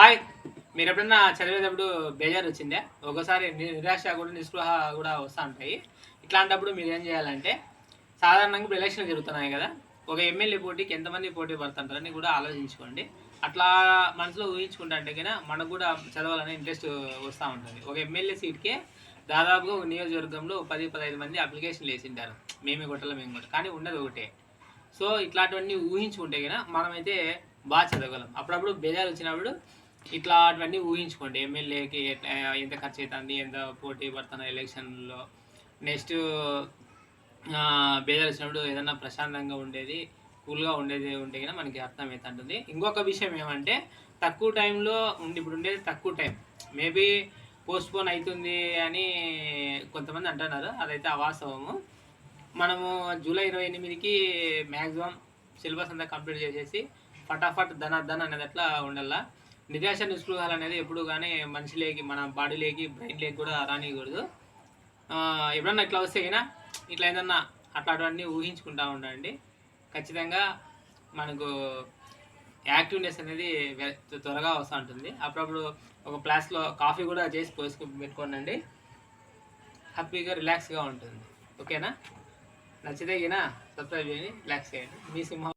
Hi మీరు ఎప్పుడన్నా చదివేటప్పుడు బేజారు వచ్చిందే ఒకసారి నిరాశ కూడా నిస్పృహ కూడా వస్తూ ఉంటాయి. ఇట్లాంటప్పుడు మీరు ఏం చేయాలంటే సాధారణంగా ఇప్పుడు ఎలక్షన్లు జరుగుతున్నాయి కదా ఒక ఎమ్మెల్యే పోటీకి ఎంతమంది పోటీ పడుతుంటారని కూడా ఆలోచించుకోండి. అట్లా మనసులో ఊహించుకుంటా అంటే కన్నా మనకు కూడా చదవాలనే ఇంట్రెస్ట్ వస్తూ ఉంటుంది. ఒక ఎమ్మెల్యే సీట్కే దాదాపుగా ఒక నియోజకవర్గంలో పది పదహైదు మంది అప్లికేషన్లు వేసింటారు. మేమే కొట్టాలి మేము కొట్టాలి కానీ ఉండదు ఒకటే. సో ఇట్లాంటివన్నీ ఊహించుకుంటే కనుక మనమైతే బాగా చదవగలం. అప్పుడప్పుడు బేజారు వచ్చినప్పుడు ఇట్లా అటువంటి ఊహించుకోండి. ఎమ్మెల్యేకి ఎంత ఖర్చు అవుతుంది ఎంత పోటీ పడుతున్న ఎలక్షన్లో. నెక్స్ట్ బేజారు ఏదైనా ఏదన్నా ప్రశాంతంగా ఉండేది కూల్గా ఉండేది ఉంటే కనుక మనకి అర్థమవుతుంటుంది. ఇంకొక విషయం ఏమంటే తక్కువ టైంలో ఉండి ఇప్పుడు ఉండేది తక్కువ టైం. మేబీ పోస్ట్పోన్ అవుతుంది అని కొంతమంది అంటున్నారు. అదైతే అవాస్తవము. మనము జూలై ఇరవై ఎనిమిదికి మ్యాక్సిమం సిలబస్ అంతా కంప్లీట్ చేసేసి ఫటాఫట్ ధనార్దన్ అనేది అట్లా ఉండాలా. నిరాశ నిస్పృహాలు అనేది ఎప్పుడు కానీ మనిషిలోకి మన బాడీలోకి బ్రెయిన్లోకి కూడా రానియకూడదు. ఎప్పుడన్నా ఇట్లా వస్తే అయినా ఇట్లా ఏదన్నా అట్లాంటివన్నీ ఊహించుకుంటా ఉండండి. ఖచ్చితంగా మనకు యాక్టివ్నెస్ అనేది త్వరగా వస్తూ ఉంటుంది. అప్పుడప్పుడు ఒక ప్లాస్లో కాఫీ కూడా చేసి పోసుకు పెట్టుకోనండి. హ్యాపీగా రిలాక్స్గా ఉంటుంది. ఓకేనా? నచ్చితే ఈయన సబ్స్క్రైబ్ చేయండి రిలాక్స్ చేయండి. మీ సింహం